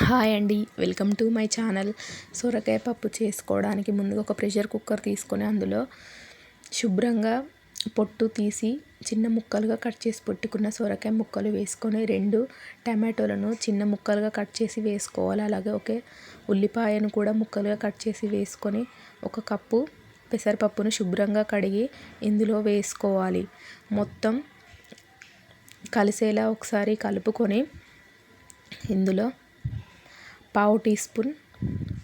Hi అండి welcome to my channel. సొరకాయ పప్పు చేసుకోవడానికి ముందుగా ఒక ప్రెషర్ కుక్కర్ తీసుకొని అందులో శుభ్రంగా పొట్టు తీసి చిన్న ముక్కలుగా కట్ చేసి పెట్టుకున్న సొరకాయ ముక్కలు వేసుకొని రెండు టమాటోలను చిన్న ముక్కలుగా కట్ చేసి వేసుకోవాలి. అలాగే ఒకే ఉల్లిపాయను కూడా ముక్కలుగా కట్ చేసి వేసుకొని ఒక కప్పు పెసరపప్పును శుభ్రంగా కడిగి ఇందులో వేసుకోవాలి. మొత్తం కలిసేలా ఒకసారి కలుపుకొని ఇందులో పావు టీ స్పూన్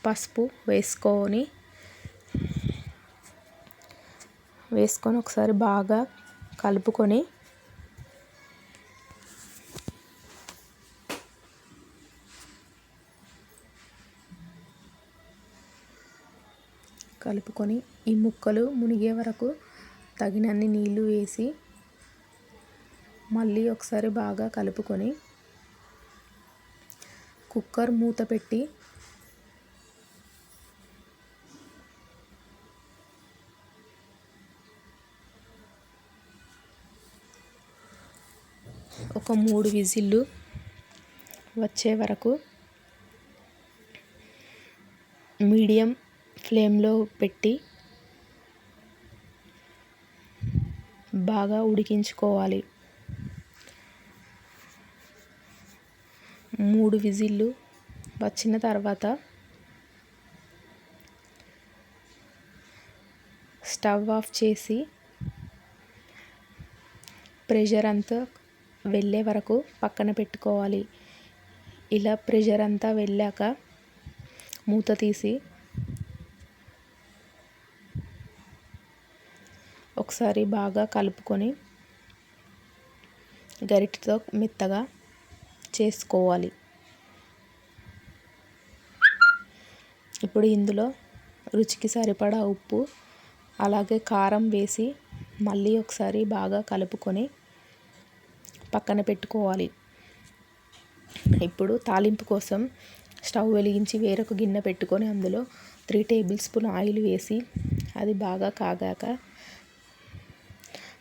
పసుపు వేసుకొని వేసుకొని ఒకసారి బాగా కలుపుకొని కలుపుకొని ఈ ముక్కలు మునిగే వరకు తగినన్ని నీళ్ళు వేసి మళ్ళీ ఒకసారి బాగా కలుపుకొని కుక్కర్ మూత పెట్టి ఒక మూడు విజిల్లు వచ్చే వరకు మీడియం ఫ్లేమ్లో పెట్టి బాగా ఉడికించుకోవాలి. మూడు విజిల్లు వచ్చిన తర్వాత స్టవ్ ఆఫ్ చేసి ప్రెషర్ అంతా వెళ్ళే వరకు పక్కన పెట్టుకోవాలి. ఇలా ప్రెషర్ అంతా వెళ్ళాక మూత తీసి ఒకసారి బాగా కలుపుకొని గరిటెతో మెత్తగా చేసుకోవాలి. ఇప్పుడు ఇందులో రుచికి సరిపడా ఉప్పు అలాగే కారం వేసి మళ్ళీ ఒకసారి బాగా కలుపుకొని పక్కన పెట్టుకోవాలి. ఇప్పుడు తాలింపు కోసం స్టవ్ వెలిగించి వేరొక గిన్నె పెట్టుకొని అందులో త్రీ టేబుల్ స్పూన్ ఆయిల్ వేసి అది బాగా కాగాక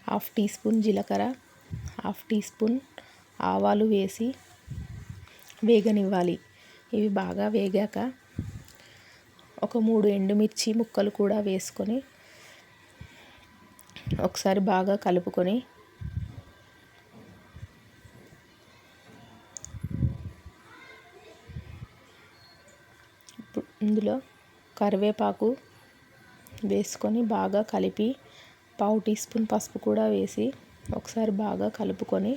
హాఫ్ టీ స్పూన్ జీలకర్ర హాఫ్ టీ స్పూన్ ఆవాలు వేసి వేగనివ్వాలి. ఇవి బాగా వేగాక ఒక మూడు ఎండుమిర్చి ముక్కలు కూడా వేసుకొని ఒకసారి బాగా కలుపుకొని ఇందులో కరివేపాకు వేసుకొని బాగా కలిపి పావు టీ స్పూన్ పసుపు కూడా వేసి ఒకసారి బాగా కలుపుకొని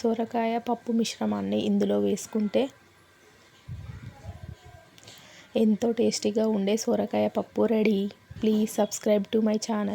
సొరకాయ పప్పు మిశ్రమాన్ని ఇందులో వేసుకుంటే ఎంతో టేస్టీగా ఉండే సొరకాయ పప్పు ready. Please subscribe to my channel.